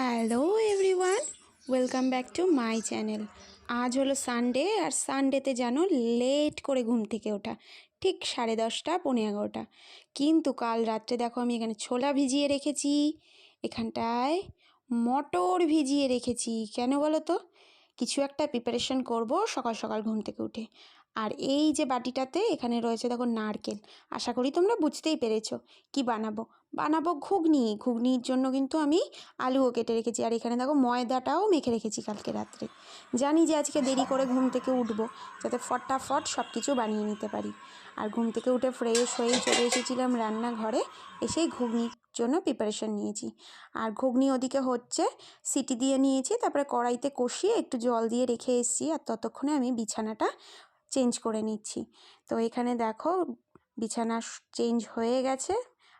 Hello everyone, welcome back to my channel. আজ হলো Sunday আর সানডেতে জানো লেট করে ঘুম থেকে ওঠা, ঠিক সাড়ে দশটা পনেরো এগারোটা। কিন্তু কাল রাত্রে দেখো আমি এখানে ছোলা ভিজিয়ে রেখেছি, এখানটায় মটর ভিজিয়ে রেখেছি। কেন বলো তো? কিছু একটা প্রিপারেশন করব সকাল সকাল ঘুম থেকে উঠে। আর এই যে বাটিটাতে এখানে রয়েছে দেখো নারকেল, আশা করি তোমরা বুঝতেই পেরেছ। কি বানাবো? বানাবো ঘুগনি। ঘুগনির জন্য কিন্তু আমি আলুও কেটে রেখেছি। আর এখানে দেখো ময়দাটাও মেখে রেখেছি কালকে রাত্রে। জানি যে আজকে দেরি করে ঘুম থেকে উঠবো, যাতে ফটাফট সব কিছু বানিয়ে নিতে পারি। আর ঘুম থেকে উঠে ফ্রেশ হয়ে চলে এসেছিলাম রান্নাঘরে, এসেই ঘুগনির জন্য প্রিপারেশন নিয়েছি। আর ঘুগনি ওদিকে হচ্ছে সিটি দিয়ে নিয়েছি, তারপরে কড়াইতে কষিয়ে একটু জল দিয়ে রেখে এসেছি। আর ততক্ষণে আমি বিছানাটা চেঞ্জ করে নিচ্ছি। তো এখানে দেখো বিছানা চেঞ্জ হয়ে গেছে।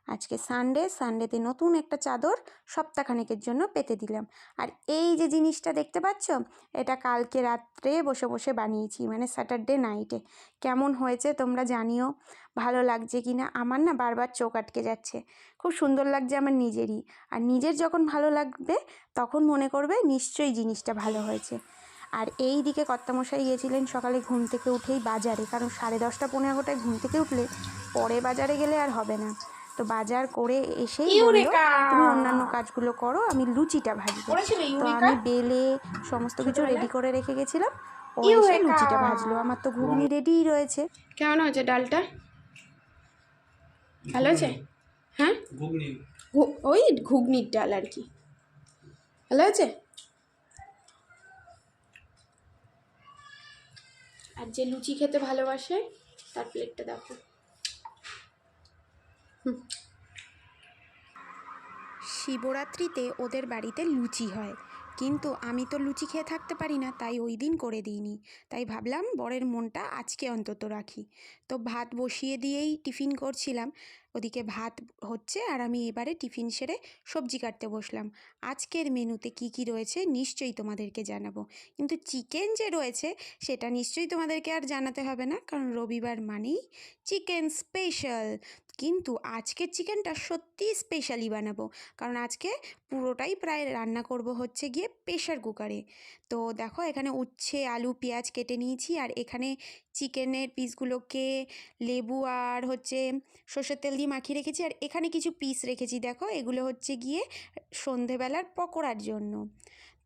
আজকে সানডে সানডেতে নতুন একটা চাদর সপ্তাহখানেকের জন্য পেতে দিলাম। আর এই যে জিনিসটা দেখতে পাচ্ছ, এটা কালকে রাত্রে বসে বসে বানিয়েছি মানে স্যাটারডে নাইটে কেমন হয়েছে তোমরা জানিও, ভালো লাগছে কি না আমার না বারবার চোখ আটকে যাচ্ছে। খুব সুন্দর লাগছে আমার নিজেরই। আর নিজের যখন ভালো লাগবে, তখন মনে করবে নিশ্চয়ই জিনিসটা ভালো হয়েছে। আর এই দিকে কর্তামশাই গিয়েছিলেন সকালে ঘুম থেকে উঠেই বাজারে, কারণ সাড়ে দশটা, পনেরো ঘুম থেকে উঠলে পরে বাজারে গেলে আর হবে না। তো বাজার করে এসেই বলল তুমি অন্যান্য কাজগুলো করো আমি লুচিটা ভাজবো তো আমি বেলে সমস্ত কিছু রেডি করে রেখে গেছিলাম। ও এসে লুচিটা ভাজলো। আমার তো ঘুগনি রেডিই রয়েছে। কেমন হয়েছে ডালটা? ভালো হয়েছে? হ্যাঁ? ওই ঘুগনির ডাল আর কি। ভালো আছে আর যে লুচি খেতে ভালোবাসে তার প্লেটটা দেখো। শিবরাত্রিতে ওদের বাড়িতে লুচি হয়। কিন্তু আমি তো লুচি খেয়ে থাকতে পারি না, তাই ওই দিন করে দিইনি। তাই ভাবলাম বরের মনটা আজকে অন্তত রাখি। তো ভাত বসিয়ে দিয়েই টিফিন করছিলাম। ওদিকে ভাত হচ্ছে আর আমি এবারে টিফিন সেরে সবজি কাটতে বসলাম। আজকের মেনুতে কি কি রয়েছে নিশ্চয়ই তোমাদেরকে জানাব। কিন্তু চিকেন যে রয়েছে, সেটা নিশ্চয়ই তোমাদেরকে আর জানাতে হবে না। কারণ রবিবার মানেই চিকেন স্পেশাল। কিন্তু আজকের চিকেনটা সত্যিই স্পেশালি বানাবো। কারণ আজকে পুরোটাই প্রায় রান্না করব হচ্ছে গিয়ে প্রেশার কুকারে তো দেখো এখানে উচ্ছে, আলু, পেঁয়াজ কেটে নিয়েছি আর এখানে চিকেনের পিসগুলোকে লেবু আর হচ্ছে সর্ষের তেল দিয়ে মাখিয়ে রেখেছি আর এখানে কিছু পিস রেখেছি। দেখো এগুলো হচ্ছে গিয়ে সন্ধেবেলার পকোড়ার জন্য।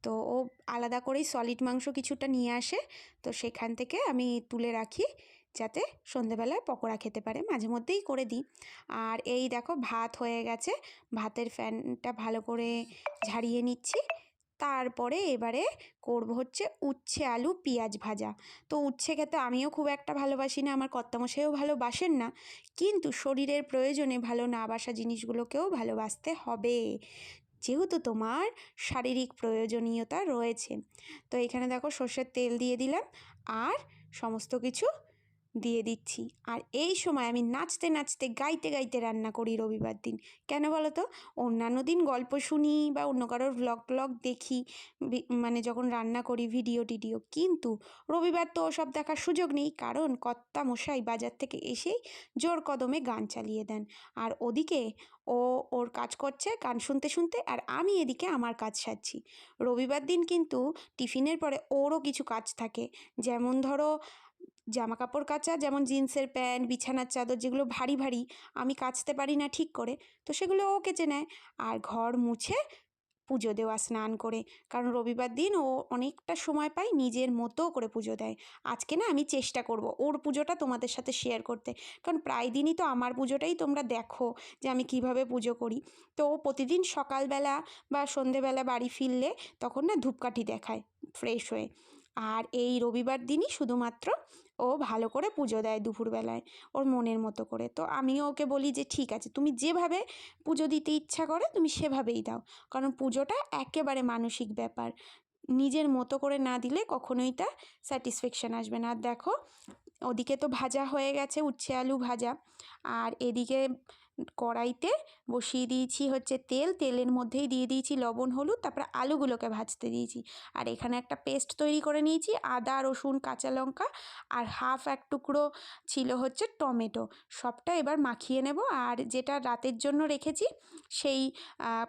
তো ও আলাদা করেই সলিড মাংস কিছুটা নিয়ে আসে। তো সেখান থেকে আমি তুলে রাখি। যাতে সন্ধেবেলায় পকোড়া খেতে পারে। মাঝে মধ্যেই করে দিই। আর এই দেখো, ভাত হয়ে গেছে। ভাতের ফ্যানটা ভালো করে ঝাড়িয়ে নিচ্ছি। তারপরে এবারে করব হচ্ছে উচ্ছে আলু পেঁয়াজ ভাজা। তো উচ্ছে খেতে আমিও খুব একটা ভালোবাসি না, আমার কর্তামশাইও ভালোবাসেন না। কিন্তু শরীরের প্রয়োজনে ভালো না বাসা জিনিসগুলোকেও ভালোবাসতে হবে। যেহেতু তোমার শারীরিক প্রয়োজনীয়তা রয়েছে। তো এখানে দেখো সর্ষের তেল দিয়ে দিলাম। আর সমস্ত কিছু দিয়ে দিচ্ছি। আর এই সময় আমি নাচতে নাচতে, গাইতে গাইতে রান্না করি রবিবার দিন। কেন বলো তো? অন্যান্য দিন গল্প শুনি বা অন্য কারোর ভ্লগ ট্লগ দেখি মানে যখন রান্না করি ভিডিও টিডিও। কিন্তু রবিবার তো ওসব দেখার সুযোগ নেই, কারণ কর্তা মশাই বাজার থেকে এসেই জোর কদমে গান চালিয়ে দেন। আর ওদিকে ও ওর কাজ করছে গান শুনতে শুনতে, আর আমি এদিকে আমার কাজ সারছি। রবিবার দিন কিন্তু টিফিনের পরে ওরও কিছু কাজ থাকে। যেমন ধরো জামা কাপড় কাচা, যেমন জিন্সের প্যান্ট, বিছানার চাদর যেগুলো ভারী ভারী, আমি কাচতে পারি না ঠিক করে। তো সেগুলো ও কেচে নেয়। আর ঘর মুছে পুজো দেওয়া, স্নান করে। কারণ রবিবার দিন ও অনেকটা সময় পায় নিজের মতো করে পুজো দেয়। আজকে না আমি চেষ্টা করব ওর পুজোটা তোমাদের সাথে শেয়ার করতে। কারণ প্রায় দিনই তো আমার পুজোটাই তোমরা দেখো যে আমি কীভাবে পুজো করি। তো ও প্রতিদিন সকালবেলা বা সন্ধেবেলা বাড়ি ফিরলে তখন না ধূপকাঠি দেখায় ফ্রেশ হয়ে। আর এই রবিবার দিনই শুধুমাত্র ও ভালো করে পুজো দেয় দুপুরবেলায় ওর মনের মতো করে। তো আমিও ওকে বলি যে, ঠিক আছে, তুমি যেভাবে পুজো দিতে ইচ্ছা করে, তুমি সেভাবেই দাও। কারণ পুজোটা একেবারে মানসিক ব্যাপার। নিজের মতো করে না দিলে কখনোই তা স্যাটিসফ্যাকশান আসবে না। আর দেখো, ওদিকে তো ভাজা হয়ে গেছে, উচ্ছে আলু ভাজা। আর এদিকে কড়াইতে বসিয়ে দিয়েছি হচ্ছে তেল। তেলের মধ্যেই দিয়ে দিয়েছি লবণ, হলুদ, তারপরে আলুগুলোকে ভাজতে দিয়েছি। আর এখানে একটা পেস্ট তৈরি করে নিয়েছি, আদা, রসুন, কাঁচা লঙ্কা আর হাফ এক টুকরো ছিল হচ্ছে টমেটো। সবটা এবার মাখিয়ে নেব আর যেটা রাতের জন্য রেখেছি সেই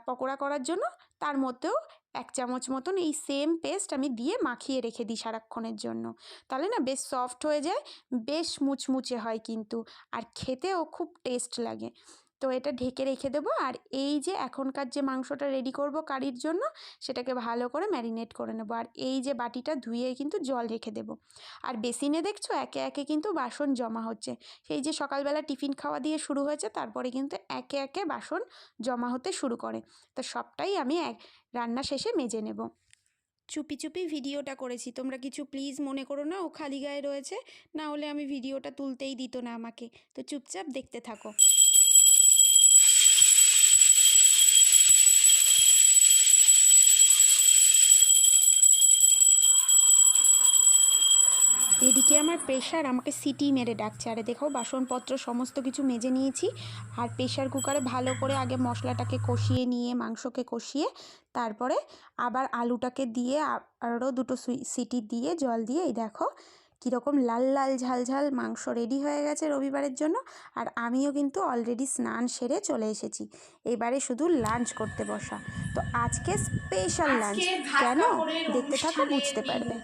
পকোড়া করার জন্য তার মধ্যেও এক চামচ মতন এই সেম পেস্ট আমি দিয়ে মাখিয়ে রেখে দিই সারাক্ষণের জন্য। তাহলে না বেশ সফট হয়ে যায়, বেশ মুচমুচে হয় কিন্তু। আর খেতেও খুব টেস্ট লাগে। তো এটা ঢেকে রেখে দেবো। আর এই যে এখনকার যে মাংসটা রেডি করব কারির জন্য, সেটাকে ভালো করে ম্যারিনেট করে নেব। আর এই যে বাটিটা ধুয়ে কিন্তু জল রেখে দেবো। আর বেসিনে দেখছ একে একে কিন্তু বাসন জমা হচ্ছে। সেই যে সকালবেলা টিফিন খাওয়া দিয়ে শুরু হয়েছে, তারপরে কিন্তু একে একে বাসন জমা হতে শুরু করে। তো সবটাই আমি এক রান্না শেষে মেজে নেব। চুপি চুপি ভিডিওটা করেছি। তোমরা কিছু প্লিজ মনে করো না, ও খালি গায়ে রয়েছে। না হলে আমি ভিডিওটা তুলতেই দিত না আমাকে। তো চুপচাপ দেখতে থাকো। এদিকে আমার প্রেশার আমাকে সিটি মেরে ডাকছে। আরে দেখো বাসনপত্র সমস্ত কিছু মেজে নিয়েছি আর প্রেশার কুকারে ভালো করে আগে মশলাটাকে কষিয়ে নিয়ে মাংসকে কষিয়ে তারপরে আবার আলুটাকে দিয়ে আরও দুটো সিটি দিয়ে জল দিয়ে এই দেখো কীরকম লাল লাল ঝাল ঝাল মাংস রেডি হয়ে গেছে রবিবারের জন্য আর আমিও কিন্তু অলরেডি স্নান সেরে চলে এসেছি। এবারে শুধু লাঞ্চ করতে বসা। তো আজকে স্পেশাল লাঞ্চ কেন? দেখতে থাকো বুঝতে পারবে।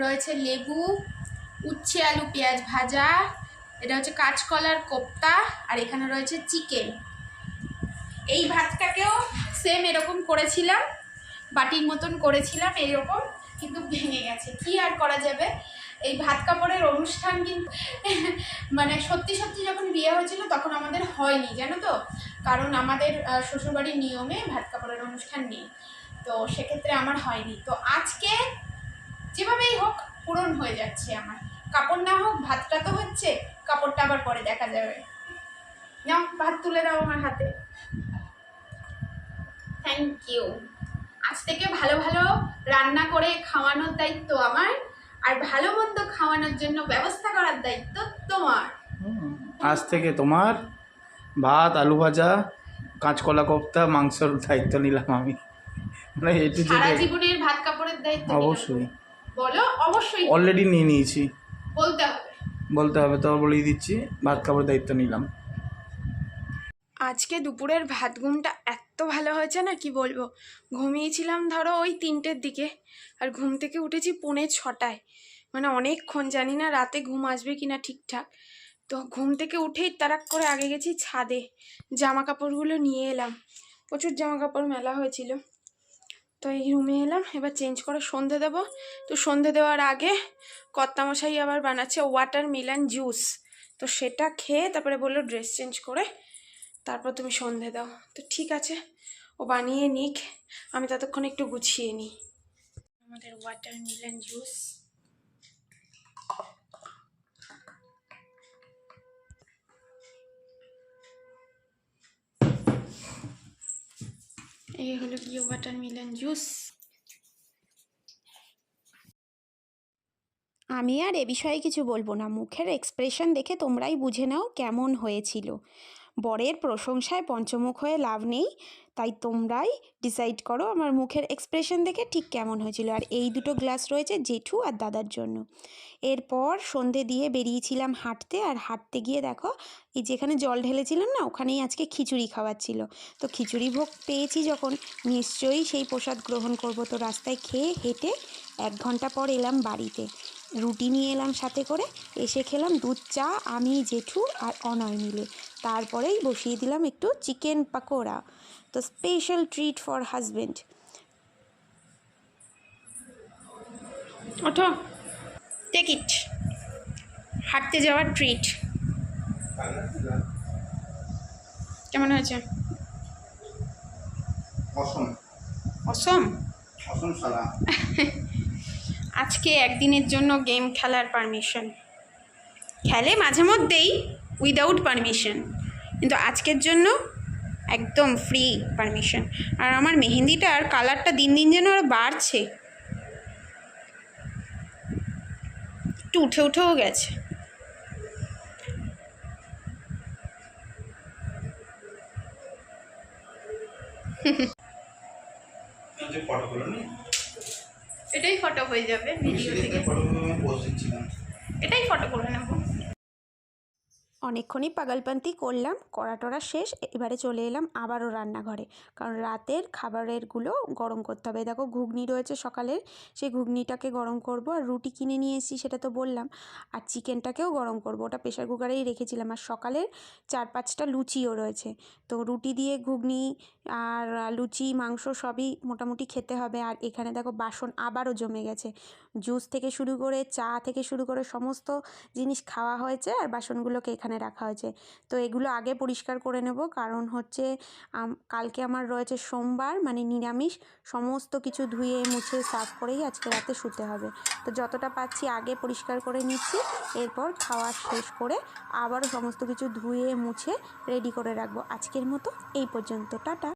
রয়েছে লেবু, উচ্ছে, আলু, পেঁয়াজ ভাজা, এটা হচ্ছে কাঁচকলার কোপ্তা, আর এখানে রয়েছে চিকেন। এই ভাতটাকেও সেম এরকম করেছিলাম, বাটির মতন করেছিলাম, এরকম, কিন্তু ভেঙে গেছে। কি আর করা যাবে? এই ভাত কাপড়ের অনুষ্ঠান কিন্তু মানে সত্যি সত্যি যখন বিয়ে হয়েছিল তখন আমাদের হয়নি, জানো তো? কারণ আমাদের শ্বশুরবাড়ির নিয়মে ভাত কাপড়ের অনুষ্ঠান নেই। তো সেক্ষেত্রে আমার হয়নি। তো আজকে যেভাবেই হোক পূরণ হয়ে যাচ্ছে আমার। কাপড় না হোক, ভাতটা তো হচ্ছে, কাপড়টা আবার পরে দেখা যাবে। নাও, ভাত তুলে দাও আমার হাতে। থ্যাংক ইউ আজ থেকে ভালো ভালো রান্না করে খাওয়ানোর দায়িত্ব আমার। আর ভালো মন্দ খাওয়ানোর জন্য ব্যবস্থা করার দায়িত্ব তোমার। আজ থেকে তোমার ভাত আলু ভাজা কাঁচকলা কোপ্তা মাংসর দায়িত্ব নিলাম আমি। মানে এটু সারা জীবনের ভাত কাপড়ের দায়িত্ব অবশ্যই। বলো অবশ্যই। অলরেডি নিয়ে নিয়েছি। বলতে হবে। বলতে হবে তো বলেই দিচ্ছি ভাত কাপড় দায়িত্ব নিলাম। আজকে দুপুরের ভাত ঘুমটা এত ভালো হয়েছে না, কি বলব? ঘুমিয়েছিলাম ধরো ওই তিনটের দিকে, আর ঘুম থেকে উঠেছি পৌনে ছটায়। মানে অনেকক্ষণ, জানি না রাতে ঘুম আসবে কিনা ঠিকঠাক। তো ঘুম থেকে উঠেই তারাক করে আগে গেছি ছাদে জামা কাপড়গুলো নিয়ে এলাম। প্রচুর জামা কাপড় মেলা হয়েছিল। তো এই রুমে এলাম, এবার চেঞ্জ করে সন্ধে দেবো। তো সন্ধে দেওয়ার আগে কর্তামশাই আবার বানাচ্ছে ওয়াটার মিলান জুস তো সেটা খেয়ে তারপরে বলল ড্রেস চেঞ্জ করে তারপর তুমি সন্ধে দাও। তো ঠিক আছে, ও বানিয়ে নিক, আমি ততক্ষণ একটু গুছিয়ে নিই। আমাদের ওয়াটার মিলন জুস এই হলো গিয়ে ওয়াটার মিলন জুস আমি আর এ বিষয়ে কিছু বলব না। মুখের এক্সপ্রেশন দেখে তোমরাই বুঝে নাও কেমন হয়েছিল। বরের প্রশংসায় পঞ্চমুখ হয়ে লাভ নেই। তাই তোমরাই ডিসাইড করো আমার মুখের এক্সপ্রেশন দেখে ঠিক কেমন হয়েছিল। আর এই দুটো গ্লাস রয়েছে জেঠু আর দাদার জন্য। এরপর সন্ধে দিয়ে বেরিয়েছিলাম হাঁটতে। আর হাঁটতে গিয়ে দেখো, এই যেখানে জল ঢেলেছিলাম না, ওখানেই আজকে খিচুড়ি খাওয়াচ্ছিল তো খিচুড়ি ভোগ পেয়েছি যখন, নিশ্চয়ই সেই প্রসাদ গ্রহণ করব। তো রাস্তায় খেয়ে হেঁটে এক ঘণ্টা পর এলাম বাড়িতে। রুটি নিয়ে এলাম সাথে করে। এসে খেলাম দুধ, চা, আমি, জেঠু আর অনয় মিলে। তারপরেই বসিয়ে দিলাম একটু চিকেন পাকোড়া। তো স্পেশাল ট্রিট ফর হাজবেন্ড ওঠো। টেক ইট হাঁটতে যাওয়ার ট্রিট কেমন হয়েছে? অসম। অসম? অসম সালা আজকে একদিনের জন্য গেম খেলার পারমিশন খেলে মাঝে মধ্যেই উইদাউট পারমিশন কিন্তু আজকের জন্য একদম ফ্রি পারমিশন আর আমার মেহেন্দিটার কালারটা দিন দিন যেন আরও বাড়ছে। একটু উঠে উঠেও গেছে। এটাই ফটো হয়ে যাবে ভিডিও থেকে। এটাই ফটো করে নেব। অনেকক্ষণই পাগলপান্তি করলাম করা টরা শেষ, এবারে চলে এলাম আবারও রান্নাঘরে। কারণ রাতের খাবারেরগুলো গরম করতে হবে। দেখো, ঘুগনি রয়েছে সকালের, সেই ঘুগনিটাকে গরম করব আর রুটি কিনে নিয়ে এসেছি সেটা তো বললাম। আর চিকেনটাকেও গরম করব, ওটা প্রেশার কুকারেই রেখেছিলাম। আর সকালের চার পাঁচটা লুচিও রয়েছে। তো রুটি দিয়ে ঘুগনি আর লুচি, মাংস সবই মোটামুটি খেতে হবে। আর এখানে দেখো, বাসন আবারও জমে গেছে। জুস থেকে শুরু করে চা থেকে শুরু করে সমস্ত জিনিস খাওয়া হয়েছে আর বাসনগুলোকে এখানে রাখা হয়েছে। তো এগুলো আগে পরিষ্কার করে নেব। কারণ হচ্ছে কালকে আমার রয়েছে সোমবার মানে নিরামিষ। সমস্ত কিছু ধুয়ে, মুছে, সাফ করেই আজকে রাতে শুতে হবে। তো যতটা পাচ্ছি আগে পরিষ্কার করে নিচ্ছি। এরপর খাওয়া শেষ করে আবারও সমস্ত কিছু ধুয়ে, মুছে রেডি করে রাখব। আজকের মতো এই পর্যন্ত। টাটা।